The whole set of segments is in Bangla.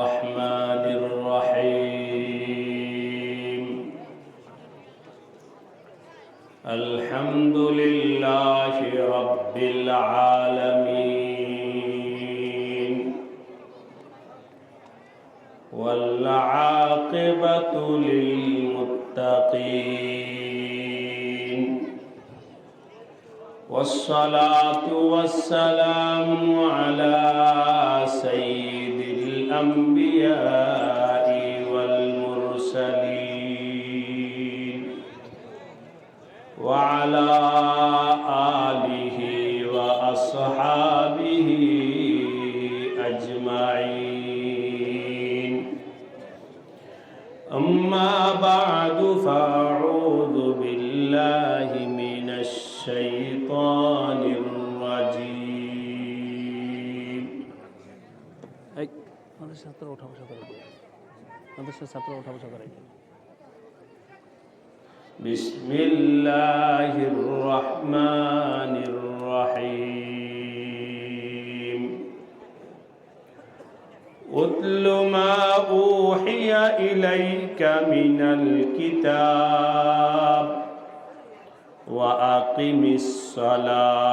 الرحمن الرحيم. الحمد لله رب العالمين. والعاقبة للمتقين. والصلاة والسلام على سيد الأنبياء والمرسلين وعلى آله وأصحابه أجمعين. أما بعد فأعوذ আমাদের ছাত্র ওঠা বসা করে আমাদের সাথে ছাত্র ওঠা বসা করে بسم الله الرحمن الرحيم اتل ما اوحي اليك من الكتاب واقم الصلاه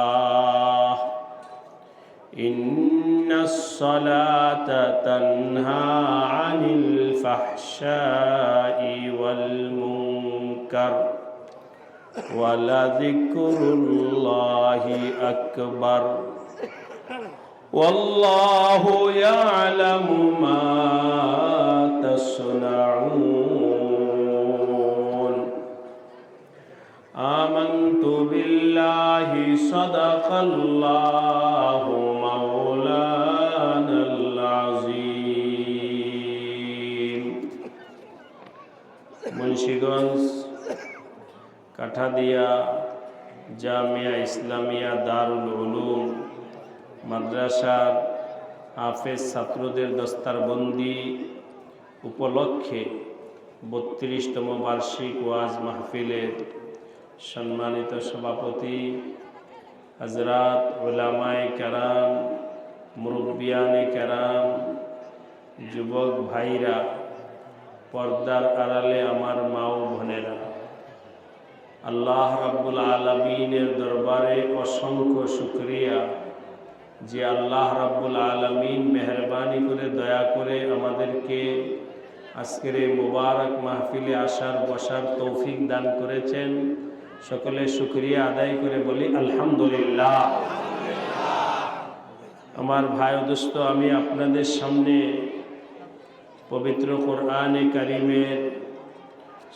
إن الصلاة تنهى عن الفحشاء والمنكر ولذكر الله أكبر والله يعلم ما تصنعون آمنت بالله صدق الله কাঠাদিয়া জামিয়া ইসলামিয়া দারুল উলুম, মাদ্রাসার হাফেজ ছাত্রদের দস্তারবন্দি উপলক্ষে বত্রিশতম বার্ষিক ওয়াজ মাহফিলের সম্মানিত সভাপতি হজরত ওলামায় কারাম, মুরব্বিয়ানে কারাম, যুবক ভাইরা, পর্দার আড়ালে আমার মা ও বোনেরা। আল্লাহ রাব্বুল আলমিনের দরবারে অসংখ্য শুক্রিয়া যে আল্লাহ রাব্বুল আলমিন মেহরবানি করে, দয়া করে আমাদেরকে আজকের এই মুবারক মাহফিলে আসার, বসার তৌফিক দান করেছেন। সকলে শুক্রিয়া আদায় করে বলি, আলহামদুলিল্লাহ। আমার ভাই দোস্ত, আমি আপনাদের সামনে পবিত্র কোরআনে কারিমের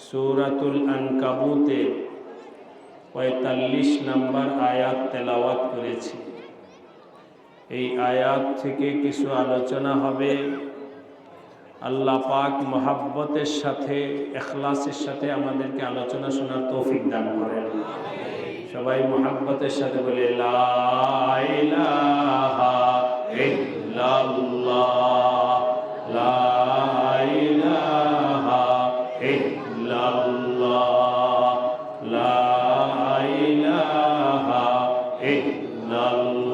সৌরাতুল আনকাবুতে পঁয়তাল্লিশ নম্বর আয়াত তেলাওয়াত করেছি। এই আয়াত থেকে কিছু আলোচনা হবে। আল্লাহ পাক মহাব্বতের সাথে, এখলাসের সাথে আমাদেরকে আলোচনা শোনার তৌফিক দান করেন। সবাই মহাব্বতের সাথে বলে, লা in null.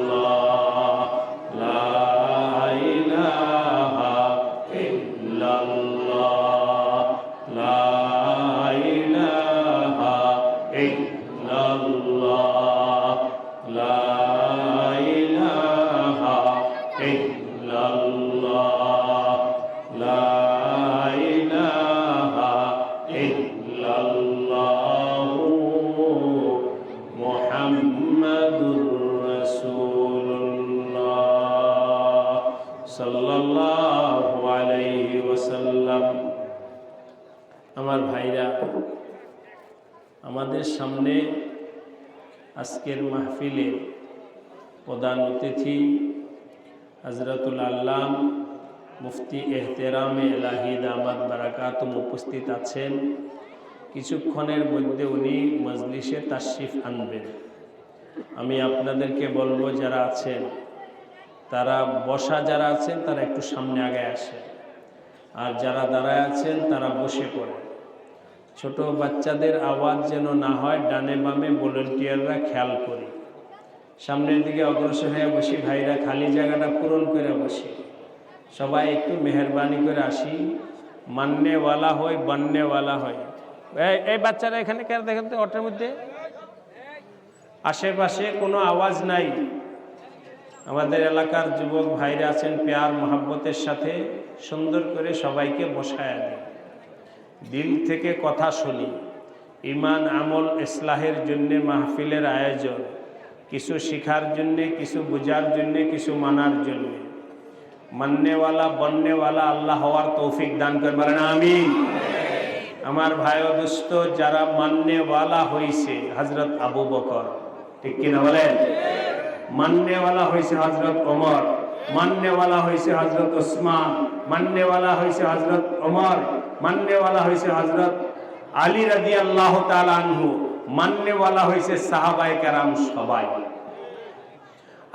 মাহফিলে প্রধান অতিথি হজরতুল আল্লাম মুফতি এহতেরামে এলাহিদ দামাদ বারাকাতুম উপস্থিত আছেন। কিছুক্ষণের মধ্যে উনি মজলিসে তাশরিফ আনবেন। আমি আপনাদেরকে বলব, যারা আছেন, তারা বসা, যারা আছেন, তারা একটু সামনে আগে আসে আর যারা দাঁড়ায় আছেন, তারা বসে পড়ে ছোট বাচ্চাদের আওয়াজ যেন না হয়, ডানে বামে ভলেন্টিয়াররা খেয়াল করি। সামনের দিকে অগ্রসর হয়ে বসি, ভাইরা খালি জায়গাটা পূরণ করে বসি। সবাই একটু মেহরবানি করে আসি। মান্যওয়ালা হয় বান্যওয়ালা হয় এই- বাচ্চারা এখানে কেন দেখেন তো অটোর মধ্যে? আশেপাশে কোনো আওয়াজ নাই। আমাদের এলাকার যুবক ভাইরা আছেন পেয়ার মহাব্বতের সাথে সুন্দর করে সবাইকে বসায় দেয়। দিল থেকে কথা শুনি। ইমান আমল ইসলাহের জন্যে মাহফিলের আয়োজন। কিছু শিখার জন্যে কিছু বোঝার জন্যে কিছু মানার জন্যে মান্যওয়ালা বন্যওয়ালা আল্লাহ হওয়ার তৌফিক দান করবেন আমি আমার ভাই দোস্ত যারা মান্যওয়ালা হয়েছে হজরত আবু বকর ঠিক কিনা বলেন মান্যওয়ালা হয়েছে হজরত ওমর মান্যওয়ালা হয়েছে হজরত ওসমান মান্যওয়ালা হয়েছে হজরত ওমর মান্যওয়ালা হয়েছে হজরত আলী রাজি আল্লাহ আনহু মান্যওয়ালা হয়েছে সাহাবাই কারাম সবাই।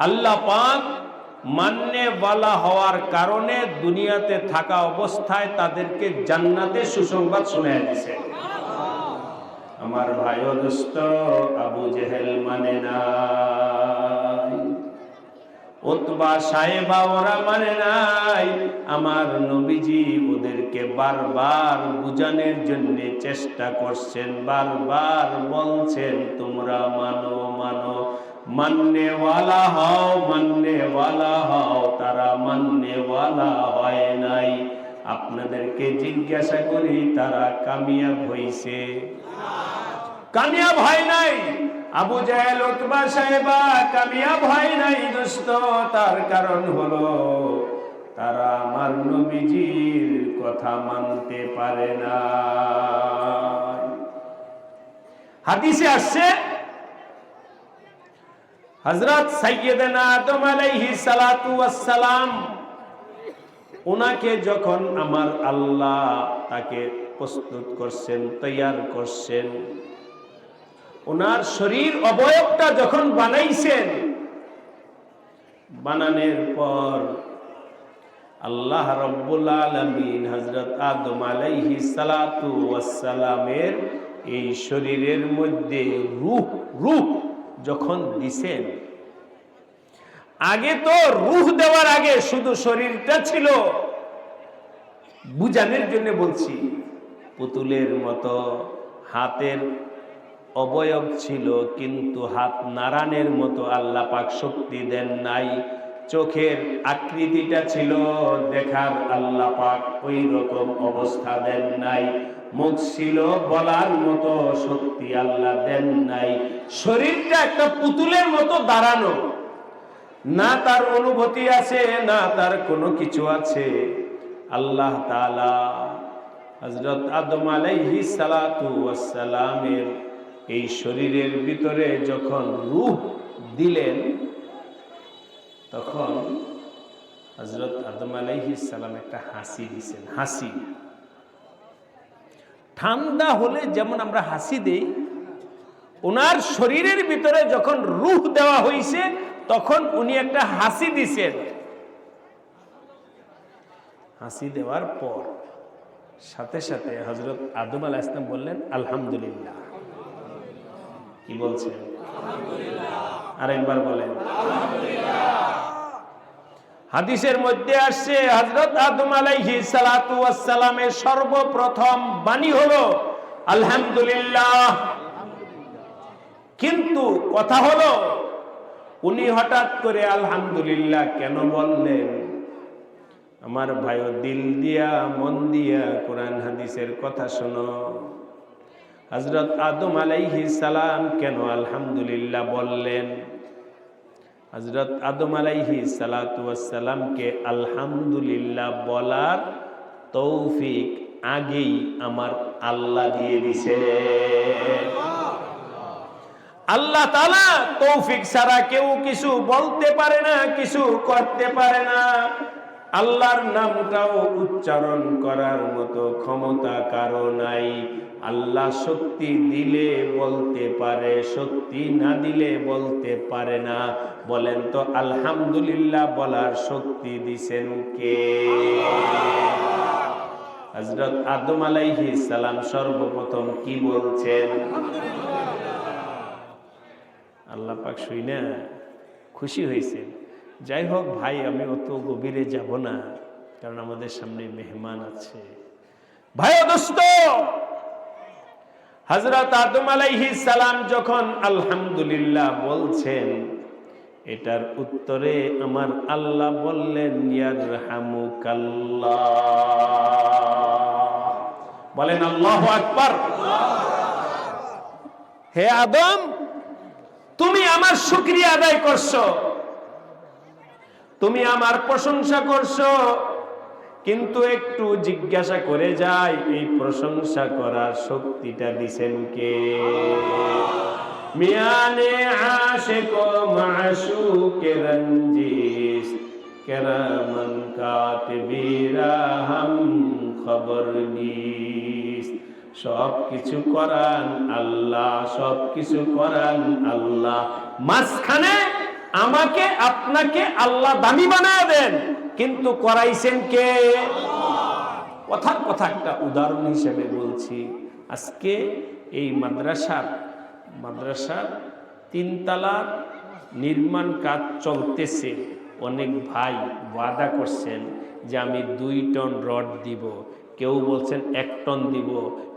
আল্লাহ পাক মান্যওয়ালা হওয়ার কারণে দুনিয়াতে থাকা অবস্থায় তাদেরকে জান্নাতে সুসংবাদ শুনে দিছে। আমার ভাই দোস্ত, আবু জেহেল মানে নাই ওতবা সাহেবা, ওরা মানে নাই। আমার নবীজি ওদেরকে বারবার বুঝানোর জন্য চেষ্টা করছেন, বারবার বলছেন, তোমরা মানো মানো। মান্যওয়ালা হও মান্যওয়ালা হও। তারা মান্যওয়ালা হয় নাই। আপনাদেরকে জিজ্ঞাসা করি, তারা কামিয়াব হইছে। কামিয়াব হয় নাই। আবু জাহেল, উতবা সাহেবা কামিয়াব হয় নাই দোস্ত তার কারণ হলো তারা আমার নবীজির কথা মানতে পারে না। হাদিসে আসছে, হযরত সাইয়্যিদানা আদম আলাইহিস সালাতু ওয়াস সালাম ওনাকে যখন আমার আল্লাহ তাকে প্রস্তুত করছেন, তৈয়ার করছেন ওনার শরীর অবয়বটা যখন বানাইছেন, বানানোর পর আল্লাহ রব্বুল আলমিন হজরত আদম আলাইহি সালাতু ওয়াসালামের এই শরীরের মধ্যে রূহ রূহ যখন দিছেন, আগে তো রুহ দেওয়ার আগে শুধু শরীরটা ছিল বুঝানোর জন্য বলছি, পুতুলের মতো, হাতের অবয়ব ছিল, কিন্তু হাত নারায়ণের মতো আল্লাহ পাক শক্তি দেন নাই। চোখের আকৃতিটা ছিল দেখার আল্লাহ পাক ওই রকম অবস্থা দেন নাই। মুখ ছিল বলার মতো শক্তি আল্লাহ দেন নাই। শরীরটা একটা পুতুলের মতো দাঁড়ানো। না তার অনুভূতি আছে, না তার কোনো কিছু আছে। আল্লাহ তালা হজরত আদম আলাইহি সালাতু ওয়াসালামের এই শরীরের ভিতরে যখন রূহ দিলেন, তখন হজরত আদম সালাম একটা হাসি দিছেন, হাসি। ঠান্ডা হলে যেমন আমরা হাসি দেই, ওনার শরীরের ভিতরে যখন রূহ দেওয়া হয়েছে তখন উনি একটা হাসি দিছেন। হাসি দেওয়ার পর সাথে সাথে হজরত আদম আলাহ ইসলাম বললেন, আলহামদুলিল্লাহ। কি আরেকবার হাদিসের মধ্যে আসছে হজরত আদম আলাইহি সালাতু সর্বপ্রথম বাণী হলো, আলহামদুলিল্লাহ। কিন্তু কথা হলো, উনি হঠাৎ করে আলহামদুলিল্লাহ কেন বললেন? আমার ভাই দিল দিয়া, মন দিয়া কোরআন হাদিসের কথা শোনো। হজরত আদম আলাইহি সালাম কেন আলহামদুলিল্লাহ বললেন? হজরত আদম আলাইহি সালাতামকে আলহামদুলিল্লাহ বলার তৌফিক আগেই আমার আল্লাহ দিয়ে দিছে। আল্লাহ তালা তৌফিক ছাড়া কেউ কিছু বলতে পারে না, কিছু করতে পারে না। আল্লাহর নামটাও উচ্চারণ করার মতো ক্ষমতা কারও নাই। আল্লাহ শক্তি দিলে বলতে পারে শক্তি না দিলে বলতে পারে না। বলেন তো আলহামদুলিল্লাহ বলার শক্তি দিছেন কে? হজরত আদম আলাইহি সালাম সর্বপ্রথম কি বলছেন? আল্লাহ পাক শুই না খুশি হয়েছেন। যাই হোক ভাই, আমি অত গভীরে যাব না, কারণ আমাদের সামনে মেহমান আছে। ভাই দোস্ত হজরত আদম আলাইহি সালাম যখন আলহামদুলিল্লাহ বলছেন, এটার উত্তরে আমার আল্লাহ বললেন বলেন আল্লাহ আকবার। হে আদম, তুমি আমার শুকরিয়া আদায় করছ। তুমি আমার প্রশংসা করছ। কিন্তু একটু জিজ্ঞাসা করে যাই, এই প্রশংসা করার শক্তিটা দিছেন কে? মিয়ানে আশেক মাশুকে রঞ্জিস কেরামন কাতবীরা হাম খবর নিস সব কিছু করান আল্লাহ সব কিছু করান আল্লাহ। মাঝখানে আমাকে, আপনাকে আল্লাহ দামি বানায় দেন। কিন্তু করাইছেন কে? কথার কথা একটা উদাহরণ হিসেবে বলছি। আজকে এই মাদ্রাসার মাদ্রাসার তিনতলার নির্মাণ কাজ চলতেছে। অনেক ভাই ওয়াদা করছেন যে আমি দুই টন রড দিব। কেউ বলছেন এক টন দিব,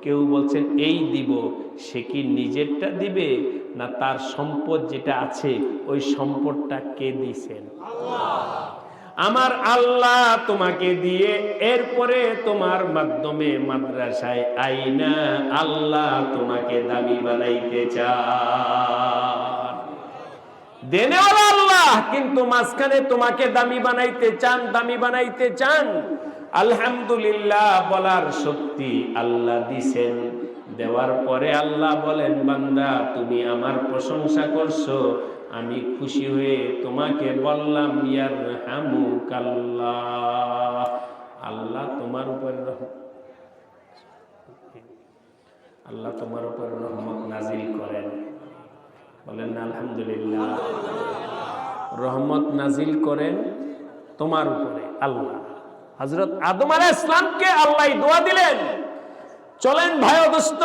কেউ বলছেন এই দিব, সে কি নিজেরটা দিবে না তার সম্পদ যেটা আছে ওই সম্পদটা কে দিছেন আমার আল্লাহ তোমাকে দিয়ে এরপরে তোমার মাধ্যমে মাদ্রাসায় আইনা আল্লাহ তোমাকে দাবি বানাইতে চান। দেনেওয়ালা আল্লাহ, কিন্তু মাঝখানে তোমাকে দামি বানাইতে চান দামি বানাইতে চান। আলহামদুলিল্লাহ বলার শক্তি আল্লাহ দিছেন। দেওয়ার পরে আল্লাহ বলেন, বান্দা, তুমি আমার প্রশংসা করছ। আমি খুশি হয়ে তোমাকে বললাম ইয়ার হামু কাল্লাহ আল্লাহ তোমার উপরে আল্লাহ তোমার উপর রহমত নাজিল করেন। বলেন, আলহামদুলিল্লাহ। রহমত নাজিল করেন তোমার উপরে, আল্লাহ। হজরত আদম আলাহ ইসলামকে আল্লাহ দোয়া দিলেন। চলেন ভাই দোস্ত,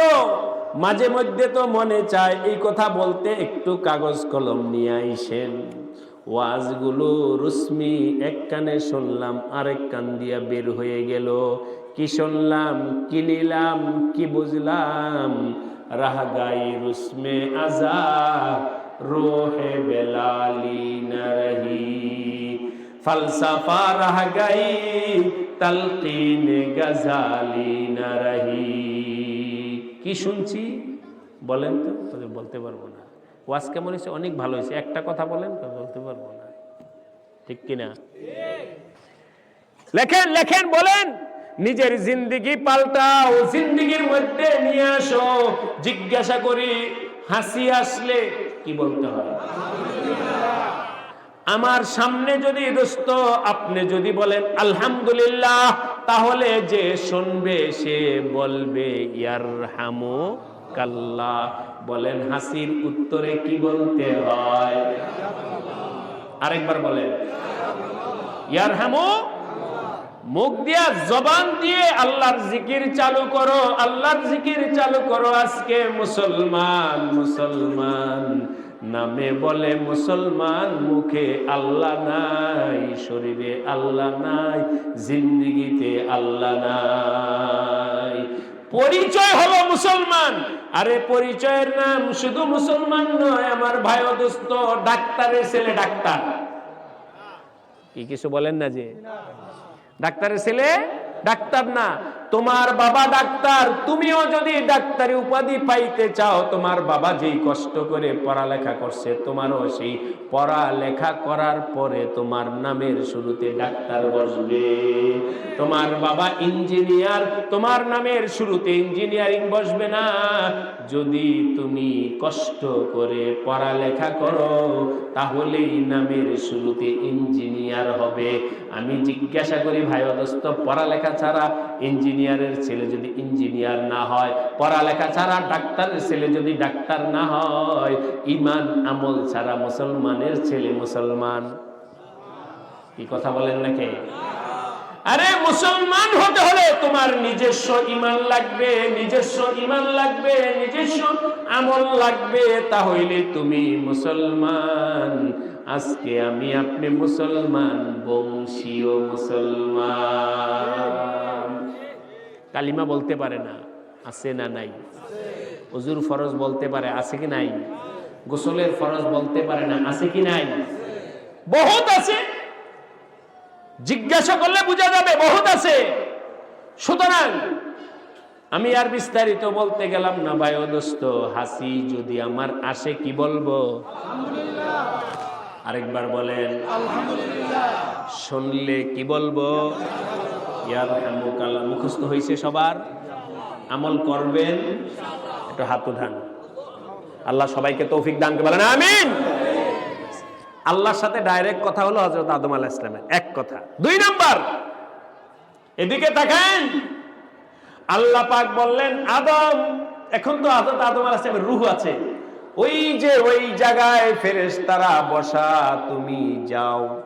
মাঝে মধ্যে তো মনে চায় এই কথা বলতে একটু কাগজ কলম নিয়ে আইসেন। ওয়াজগুলো রুসমি, এক কানে শুনলাম, আরেক কান দিয়া বের হয়ে গেল। কি শুনলাম, কি নিলাম, কি বুঝলাম? রাহ গাই রুসমে আজা, রোহে বেলালি না ফলসফা রাহ গাই, তলকিন গজালি না কি শুনছি? বলেন তো তোকে বলতে পারব না। ওয়াজ কেমন হয়েছে? অনেক ভালো হয়েছে। একটা কথা বলেন তো বলতে পারব না। ঠিক কিনা? লেখেন লেখেন, বলেন। নিজের জিন্দিগি পাল্টাও, জিন্দিগির মধ্যে নিয়ে আসো। জিজ্ঞাসা করি, হাসি আসলে কি বলতে হয়? আমার সামনে যদি দোস্ত, আপনি যদি বলেন, আলহামদুলিল্লাহ, তাহলে যে শুনবে সে বলবে ইয়ার হামু কাল্লা বলেন, হাসির উত্তরে কি বলতে হয়? আরেকবার বলেন ইয়ার হামু মুখ দিয়া জবান দিয়ে আল্লাহর জিকির চালু করো, আল্লাহর জিকির চালু করো আজকে মুসলমান মুসলমান। নামে বলে মুসলমান, মুখে আল্লাহ নাই, শরীরে আল্লাহ নাই, জিন্দিগিতে আল্লাহ নাই। পরিচয় হলো মুসলমান। আরে পরিচয়ের নাম শুধু মুসলমান নয়, আমার ভাই দোস্ত, ডাক্তারের ছেলে ডাক্তার। কি কিছু বলেন না যে? ডাক্তারের ছেলে ডাক্তার না। তোমার বাবা ডাক্তার, তুমিও যদি ডাক্তারি উপাধি পাইতে চাও, তোমার বাবা যেই কষ্ট করে পড়ালেখা করছে, তোমারও সেই পড়ালেখা করার পরে তোমার নামের শুরুতে ডাক্তার বসবে। তোমার বাবা ইঞ্জিনিয়ার, তোমার নামের শুরুতে ইঞ্জিনিয়ারিং বসবে না। যদি তুমি কষ্ট করে পড়ালেখা করো তাহলেই নামের শুরুতে ইঞ্জিনিয়ার হবে। আমি জিজ্ঞাসা করি, ভাই অদস্ত পড়ালেখা ছাড়া ইঞ্জিনিয়ারের ছেলে যদি ইঞ্জিনিয়ার না হয়, পড়ালেখা ছাড়া ডাক্তারের ছেলে যদি ডাক্তার না হয়, ইমান আমল ছাড়া মুসলমানের ছেলে মুসলমান? কি কথা বলেন নাকি? আরে, মুসলমান হতে হলে তোমার নিজস্ব ইমান লাগবে, নিজস্ব ইমান লাগবে, নিজস্ব আমল লাগবে। তাহলে তুমি মুসলমান। আজকে আমি আপনি মুসলমান, বংশীয় মুসলমান। কালিমা বলতে পারে না, আছে না নাই? অজুর ফরজ বলতে পারে, আছে কি নাই? গোসলের ফরজ বলতে পারে না, আছে কি নাই? বহুত আছে। জিজ্ঞাসা করলে বোঝা যাবে বহুত আছে। সুতরাং আমি আর বিস্তারিত বলতে গেলাম না ভাই ও দোস্ত হাসি যদি আমার আসে কি বলব? আরেকবার বলেন শুনলে কি বলব? ইয়ার মুখস্থ হয়েছে সবার? আমল করবেন? একটু হাত উঠান। আল্লাহ সবাইকে তৌফিক দান করে বলেন আমিন। আল্লাহর সাথে ডাইরেক্ট কথা হলো হজরত আদম আলাহ ইসলামের এক কথা। দুই নাম্বার, এদিকে তাকান। আল্লাহ পাক বললেন, আদম, এখন তো হজরত আদম আলাহ ইসলামের রুহ আছে। ওই যে ওই জায়গায় ফেরেশতারা বসা, তুমি যাও।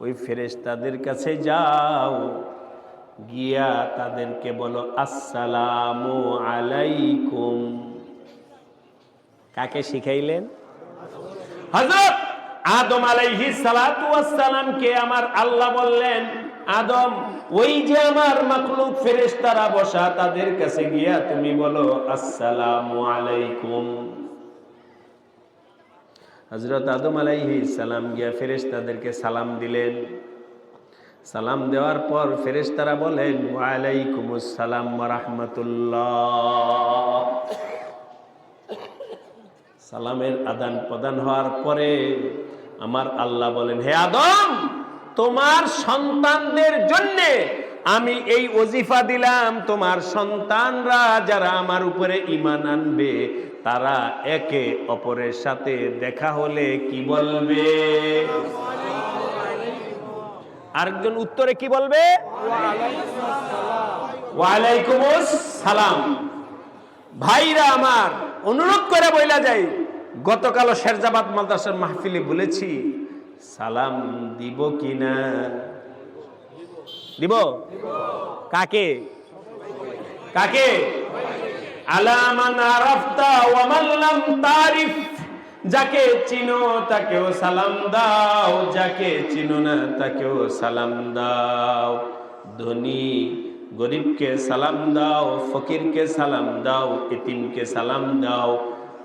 ওই ফেরেশতাদের কাছে যাও। গিয়া তাদেরকে বলো, আসসালামু আলাইকুম। কাকে শিখাইলেন? হযরত আদম আলাইহি সালাতু কে আমার আল্লাহ বললেন, আদম, ওই যে আমার মাখলুক ফেরেশতারা বসা তাদের কাছে গিয়া তুমি বলো, আসসালামু আলাইকুম। হযরত আদম আলাইহি সালাম গিয়া ফেরেশতাদেরকে সালাম দিলেন। সালাম দেওয়ার পর ফেরেশতারা বলেন, ওয়ালাইকুমুস সালাম ওয়া রাহমাতুল্লাহ। সালামের আদান প্রদান হওয়ার পরে আমার আল্লাহ বলেন, হে আদম, তোমার সন্তানদের জন্য আমি এই ওজিফা দিলাম। তোমার সন্তানরা যারা আমার উপরে ইমান আনবে, তারা একে অপরের সাথে দেখা হলে কি বলবে? আরেকজন উত্তরে কি বলবে? ওয়ালাইকুম সালাম। ভাইরা আমার, অনুরোধ করে বইলা যাই। গতকাল শেরজাবাদ মাদ্রাসার মাহফিলে বলেছি, সালাম দিব কি না? দিব? কাকে? কাকে? আলামান আরাফতা যাকে চিনো তাকেও সালাম দাও, যাকে চিনো না তাকেও সালাম দাও। ধনী গরিবকে সালাম দাও, ফকিরকে সালাম দাও, এতিমকে সালাম দাও।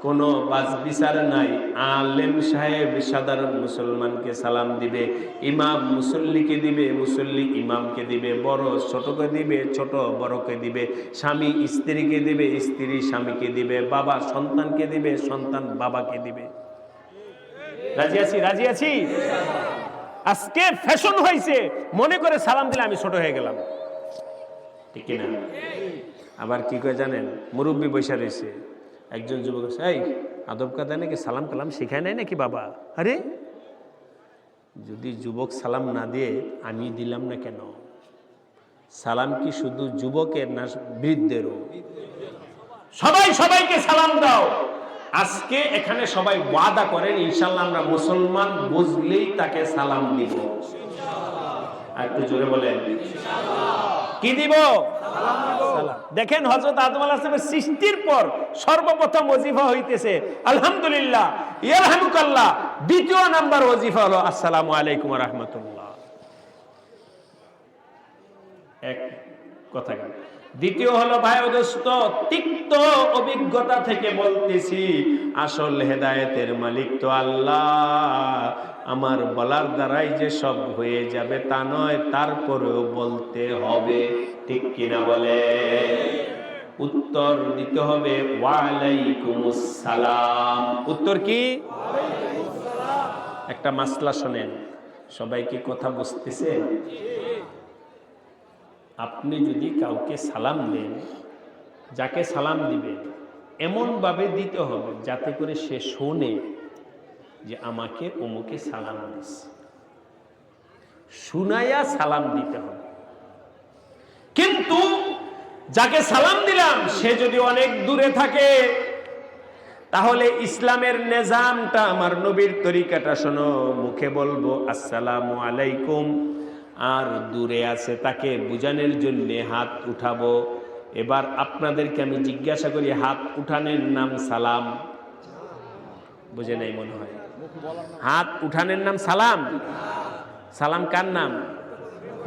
কোনো বাস বিচার নাই। আলেম সাহেব সাধারণ মুসলমানকে সালাম দিবে, ইমাম মুসল্লিকে দিবে, মুসল্লি ইমামকে দিবে, বড় ছোটকে দিবে, ছোট বড়কে দিবে, স্বামী স্ত্রীকে দিবে, স্ত্রী স্বামীকে দিবে, বাবা সন্তানকে দিবে, সন্তান বাবাকে দিবে। রাজি আছি রাজি আছি? আজকে ফ্যাশন হয়েছে, মনে করে সালাম দিলে আমি ছোট হয়ে গেলাম। ঠিক আবার কি করে জানেন? মুরব্বী বৈশা রয়েছে। একজন যুবক এই, আদব কাদা নাকি সালাম কালাম শিখায় নাই নাকি বাবা? আরে, যদি যুবক সালাম না দিয়ে আমি দিলাম না কেন? সালাম কি শুধু যুবকের না বৃদ্ধেরও? সবাই সবাইকে সালাম দাও। আজকে এখানে সবাই ওয়াদা করেন ইনশাল্লাহ আমরা মুসলমান বুঝলেই তাকে সালাম দিব। আর একটু জোরে বলেন কি দিব। দেখেন হজরত আদম আলাহামের সৃষ্টির পর সর্বপ্রথম ওজিফা হইতেছে। আলহামদুলিল্লাহ। ইয়ারহামুকাল্লাহ, দ্বিতীয় নাম্বার ওজিফা হলো, আসসালামু আলাইকুম রহমতুল্লাহ। এক কথা গেল। দ্বিতীয় হলো, ভাই দোস্ত, তিক্ত অভিজ্ঞতা থেকে বলতেছি, আসল হেদায়েতের মালিক তো আল্লাহ। আমার বলার দ্বারাই যে সব হয়ে যাবে তা নয়, তারপরেও বলতে হবে। ঠিক কিনা বলে? উত্তর দিতে হবে ওয়ালাইকুমুস সালাম উত্তর কি? একটা মাসলা শোনেন। সবাই কি কথা বুঝতেছে? আপনি যদি কাউকে সালাম দেন, যাকে সালাম দিবেন, এমনভাবে দিতে হবে যাতে করে সে শোনে যে আমাকে অমুকে সালাম দিছে শুনাইয়া সালাম দিতে হবে। কিন্তু যাকে সালাম দিলাম, সে যদি অনেক দূরে থাকে, তাহলে ইসলামের নেজামটা আমার নবীর তরিকাটা শোনো। মুখে বলব, আসসালামু আলাইকুম। আর দূরে আছে তাকে বুঝানোর জন্যে হাত উঠাবো। এবার আপনাদেরকে আমি জিজ্ঞাসা করি, হাত উঠানের নাম সালাম? বুঝে নাই মনে হয়। হাত উঠানের নাম সালাম? সালাম কার নাম?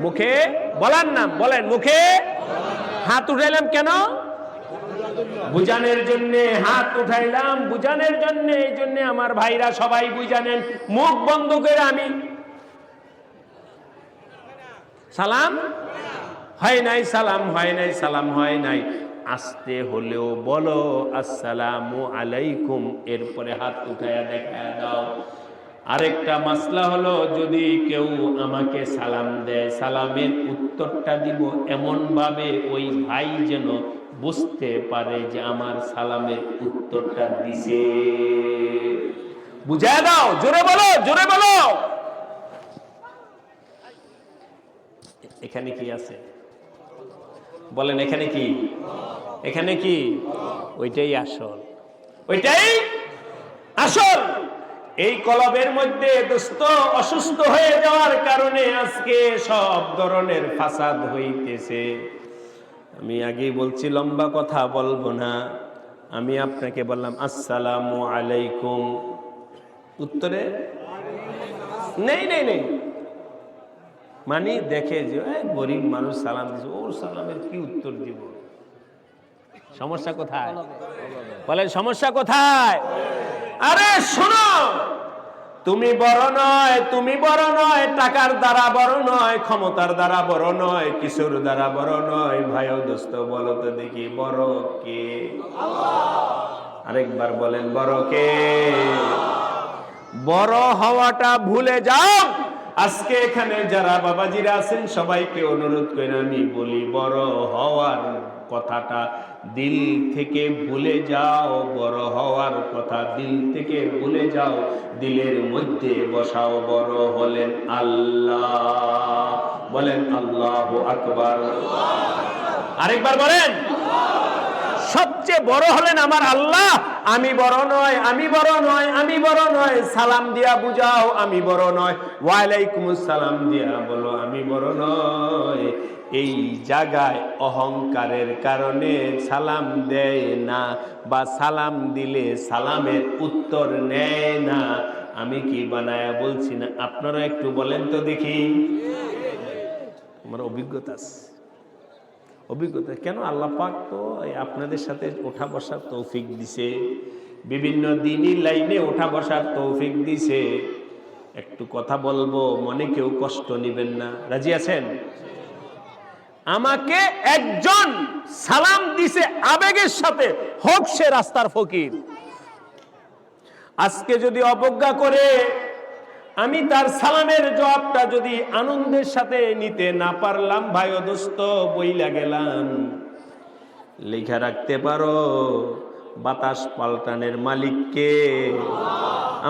মুখে? বলার নাম? বলেন, মুখে? হাত উঠাইলাম কেন? বুঝানোর জন্য হাত উঠাইলাম, বুঝানোর জন্য, এই জন্য আমার ভাইরা সবাই বুঝানেন। মুখ বন্ধ করে আমি সালাম? হয় নাই সালাম, হয় নাই সালাম, হয় নাই। আসতে হলেও বলো, আসসালামু আলাইকুম। এরপরে হাত উঠায়া দেখা দাও। আরেকটা মাসলা হলো, যদি কেউ আমাকে সালাম দেয়, সালামের উত্তরটা দিব এমন ভাবে ওই ভাই যেন বুঝতে পারে যে আমার সালামের উত্তরটা দিছে। বুঝায় দাও, জোরে বলো জোরে বলো। এখানে কি আছে? বলেন, এখানে কি? এখানে কি? ওইটাই আসল। ওইটাই আসল! এই কলবের মধ্যে দোস্ত অসুস্থ হয়ে যাওয়ার কারণে আজকে সব ধরনের ফাসাদ হইতেছে। আমি আগেই বলছি, লম্বা কথা বলব না। আমি আপনাকে বললাম, আসসালামু আলাইকুম। উত্তরে? নেই নেই নেই। মানে দেখে যে গরিব মানুষ সালাম দিছে, ওর সালামের কি উত্তর দিব? সমস্যা কোথায়? বলেন, সমস্যা কোথায়? আরে, শোনো! তুমি বড় নয়, তুমি বড় নয়, টাকার দ্বারা বড় নয়, ক্ষমতার দ্বারা বড় নয়, কিশোর দ্বারা বড় নয়, ভাই দোস্ত, বলো তো দেখি, বড় কে? আরেকবার বলেন, বড় কে? বড় হওয়াটা ভুলে যাও! আজকে এখানে যারা বাবাজিরা আছেন, সবাইকে অনুরোধ করে আমি বলি, বড় হওয়ার কথাটা দিল থেকে ভুলে যাও, বড় হওয়ার কথা দিল থেকে ভুলে যাও, দিলের মধ্যে বসাও, বড় হলেন আল্লাহ। বলেন আল্লাহ আকবার। আরেকবার বলেন। সবচেয়ে বড় হলেন আমার আল্লাহ। আমি বড় নয়, আমি বড় নয়, আমি বড় নয়। সালাম দিয়া বুঝাও, আমি বড় নয়। ওয়ালাইকুম সালাম দিয়া বলো, আমি বড় নয়। এই জায়গায় অহংকারের কারণে সালাম দেয় না বা সালাম দিলে সালামের উত্তর নেয় না। আমি কি বানায়া বলছি না? আপনারা একটু বলেন তো দেখি। আমার অভিজ্ঞতা আছে। অভিজ্ঞতা। কেন আল্লাহ পাক তো আপনাদের সাথে ওঠা বসার তৌফিক দিছে। বিভিন্ন দিনই লাইনে ওঠা বসার তৌফিক দিছে। একটু কথা বলব, মনে কেউ কষ্ট নেবেন না। রাজি আছেন? আমাকে একজন সালাম দিছে আবেগের সাথে, হোক সে রাস্তার ফকির। আজকে যদি অবজ্ঞা করে আমি তার সালামের জবাবটা যদি আনন্দের সাথে নিতে না পারলাম, ভাই দোস্ত, বইলা গেলাম। লেখা রাখতে পারো, বাতাস পাল্টানের মালিককে।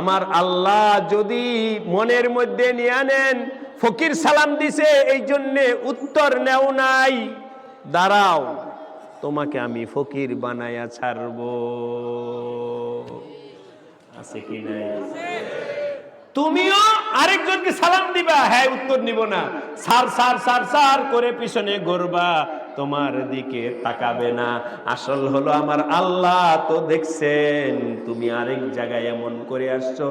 আমার আল্লাহ যদি মনের মধ্যে নিয়ে আনেন, ফকির সালাম দিছে, এই জন্যে উত্তর নেও নাই। দাঁড়াও, তোমাকে আমি ফকির বানায়া ছাড়বো। আছে কি নাই? তুমিও আরেকজনকে সালাম দিবা। হ্যাঁ উত্তর নিব না। সার সার সার সার করে পিছনে ঘুরবা। তোমার দিকে তাকাবে না। আসল হলো আমার আল্লাহ তো দেখছেন। তুমি আরেক জায়গায় এমন করে আসছো।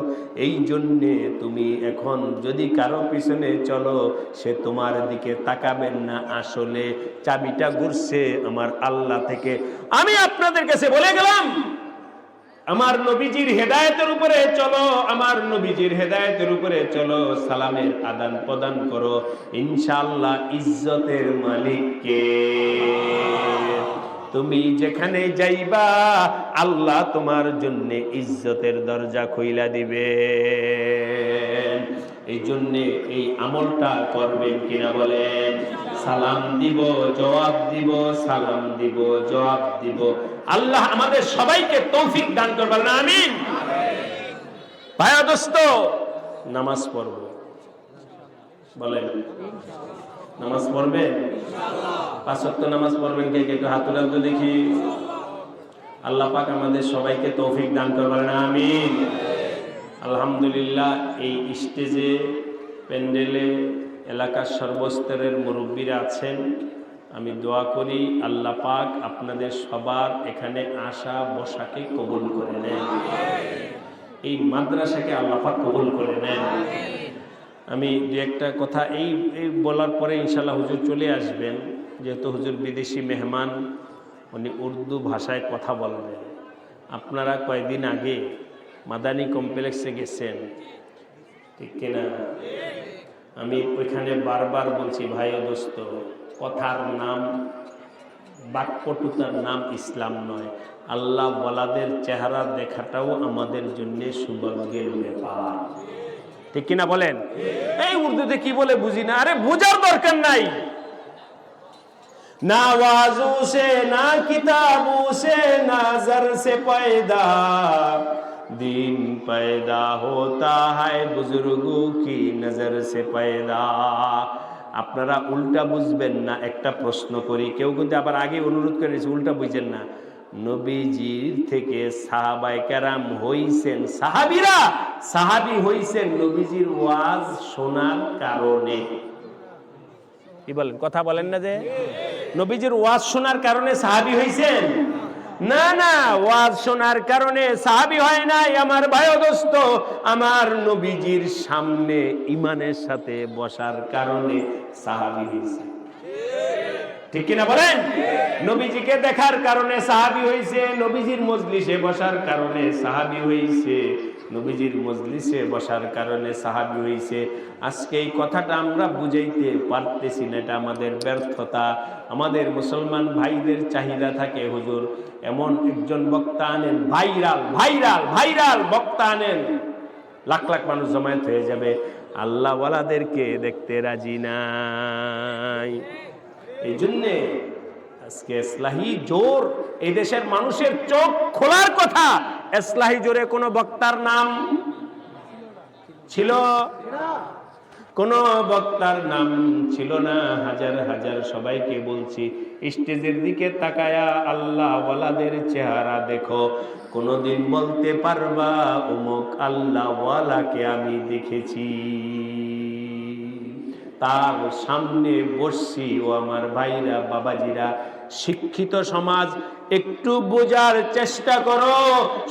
এই জন্যে তুমি এখন যদি কারও পিছনে চলো, সে তোমার দিকে তাকাবেন না। আসলে চাবিটা ঘুরছে আমার আল্লাহ থেকে। আমি আপনাদের কাছে বলে গেলাম আমার নবীজির হেদায়তের উপরে চলো, আমার নবীজির হেদায়তের উপরে চলো, সালামের আদান প্রদান করো ইনশাল্লাহ ইজ্জতের মালিককে। তুমি যেখানে যাইবা, আল্লাহ তোমার জন্য ইজ্জতের দরজা খুইলা দিবে এই জন্যে এই আমলটা করবেন কিনা বলেন? সালাম দিব, জবাব দিব, সালাম দিব, জবাব দিব। আল্লাহ আমাদের সবাইকে তৌফিক দান করবেন আমিন। ভাইয়া দোস্ত, নামাজ পড়ব। বলেন, নামাজ পড়বেন? পাঁচ নামাজ পড়বেন কে কে? একটু হাত তো দেখি। আল্লাহ পাক আমাদের সবাইকে তৌফিক দান করবেন আমিন। আলহামদুলিল্লাহ, এই স্টেজে প্যান্ডেলে এলাকার সর্বস্তরের মুরব্বীরা আছেন। আমি দোয়া করি আল্লাহ পাক আপনাদের সবার এখানে আসা বসাকে কবুল করে নেন। এই মাদ্রাসাকে আল্লাহাক কবুল করে নেন। আমি দু একটা কথা এই এই বলার পরে ইনশাল্লাহ হুজুর চলে আসবেন। যেহেতু হুজুর বিদেশি মেহমান, উনি উর্দু ভাষায় কথা বলবেন। আপনারা কয়েকদিন আগে মাদানী কমপ্লেক্সে গেছেন। ঠিক কিনা? আমি ওইখানে বারবার বলছি, ভাই দোস্ত, কথার নাম, বাক্যটুতার নাম ইসলাম নয়। আল্লাহ বলাদের চেহারা দেখাটাও আমাদের জন্যে সৌভাগ্যের ব্যাপার। ঠিক কিনা বলেন? এই উর্দুতে কি বলে বুঝি না? আরে বোঝার দরকার নাই। না ওয়াজু সে, না কিতাবু সে, না জর সে পয়দা। দিন পায়দা হতা হায় বুজুর্গু কি নজর সে پیدا আপনারা উল্টা বুঝবেন না, একটা প্রশ্ন করি। কেউ কিন্তু আবার আগে অনুরোধ করে উল্টা বুঝেন না। নবীজির থেকে সাহাবাইকারাম হইছেন সাহাবিরা, সাহাবি হইছেন নবীজির ওয়াজ শোনার কারণে। কি বলেন, কথা বলেন না যে? নবীজির ওয়াজ শোনার কারণে সাহাবি হইছেন? না না, ওয়াজ শোনার কারণে সাহাবি হয় নাই, আমার ভাই দোস্ত আমার নবীজির সামনে ইমানের সাথে বসার কারণে সাহাবি হয়েছে ঠিক কিনা বলেন? নবীজিকে দেখার কারণে সাহাবি হয়েছে নবীজির মজলিসে বসার কারণে সাহাবি হয়েছে নবীজির মজলিসে বসার কারণে সাহাবি হয়েছে আজকে এই কথাটা আমরা বুঝাইতে পারতেছি না, এটা আমাদের ব্যর্থতা। আমাদের মুসলমান ভাইদের চাহিদা থাকে, হুজুর, এমন একজন বক্তা আনেন, ভাইরাল ভাইরাল ভাইরাল বক্তা আনেন। লাখ লাখ মানুষ জমায়েত হয়ে যাবে। আল্লাহওয়ালাদেরকে দেখতে রাজি নাই। এই জন্যে আজকে জোর, এই দেশের মানুষের চোখ খোলার কথা এসলাহি জোরে কোনো বক্তার নাম ছিল? কোন বক্তার নাম ছিল না। হাজার হাজার সবাইকে বলছি, স্টেজের দিকে তাকায়া আল্লাহ ওয়ালাদের চেহারা দেখো। কোনদিন বলতে পারবা, অমুক আল্লাহ ওয়ালাকে আমি দেখেছি। তার সামনে বসছি ও আমার ভাইরা, বাবাজিরা শিক্ষিত সমাজ, একটু বোঝার চেষ্টা করো।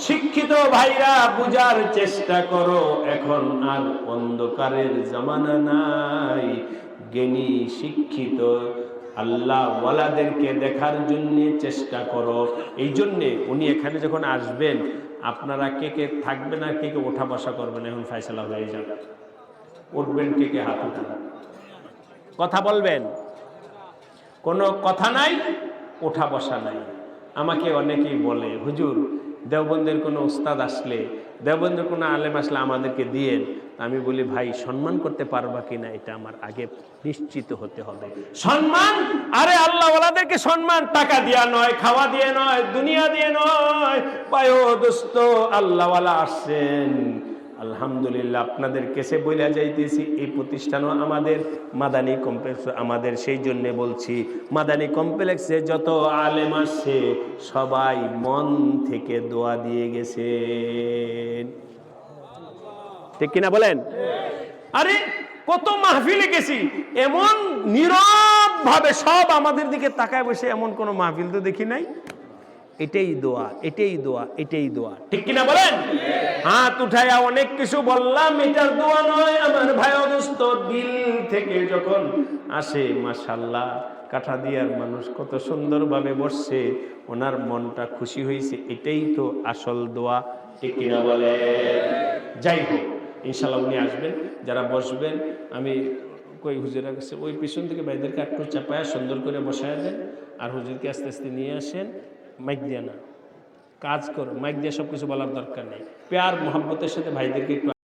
শিক্ষিত ভাইরা, বোঝার চেষ্টা করো। এখন আর অন্ধকারের জামানা নাই। জ্ঞানী, শিক্ষিত আল্লাহ ওয়ালাদেরকে দেখার জন্য চেষ্টা করো। এই জন্যে উনি এখানে যখন আসবেন, আপনারা কে কে থাকবেন আর কে কে ওঠা বসা করবেন, এখন ফাইসলা হয়ে যাবে। উঠবেন কে কে হাত উঠাবেন কথা বলবেন? কোনো কথা নাই? ওঠা বসা নাই। আমাকে অনেকেই বলে, হুজুর, দেওবন্দের কোনো ওস্তাদ আসলে, দেওবন্দের কোনো আলেম আসলে আমাদেরকে দিয়েন। আমি বলি, ভাই, সম্মান করতে পারবা কিনা এটা আমার আগে নিশ্চিত হতে হবে। সম্মান? আরে আল্লাহ ওয়ালাদেরকে সম্মান। টাকা দিয়া নয়, খাওয়া দিয়ে নয়, দুনিয়া দিয়ে নয়। পায় দোস্ত আল্লাহওয়ালা আসছেন। আলহামদুলিল্লাহ আপনাদের কেসে বইলা যাইতেছি। এই প্রতিষ্ঠানও আমাদের মাদানী কমপ্লেক্স, আমাদের সেই জন্য বলছি, মাদানী কমপ্লেক্সে যত আলেম আসছে সবাই মন থেকে দোয়া দিয়ে গেছে। ঠিক কিনা বলেন? আরে, কত মাহফিলে গেছি, এমন নীরব ভাবে সব আমাদের দিকে তাকায় বসে, এমন কোন মাহফিল তো দেখি নাই? এটাই দোয়া এটাই দোয়া এটাই দোয়া। ঠিক কিনা বলেন? হাত উঠাইয়া অনেক কিছু বললাম, এটার দোয়া নয়। আমার ভাই অবস্থ দিল থেকে যখন আসে মাশাল্লাহ কাঠা দিয়ার মানুষ কত সুন্দরভাবে বসছে, ওনার মনটা খুশি হয়েছে, এটাই তো আসল দোয়া, ঠিক কিনা বলে যাই হোক ইনশাল্লাহ উনি আসবেন, যারা বসবেন, আমি কই হুজুরের কাছে, ওই পিছন থেকে ভাইদেরকে একটু চাপায়া সুন্দর করে বসায় দেন, আর হুজুরকে আস্তে আস্তে নিয়ে আসেন মাইক দিয়ে না। কাজ করো, মাইক দিয়ে সব কিছু বলার দরকার নেই। প্যার মোহাম্মতের সাথে ভাইদেরকে একটু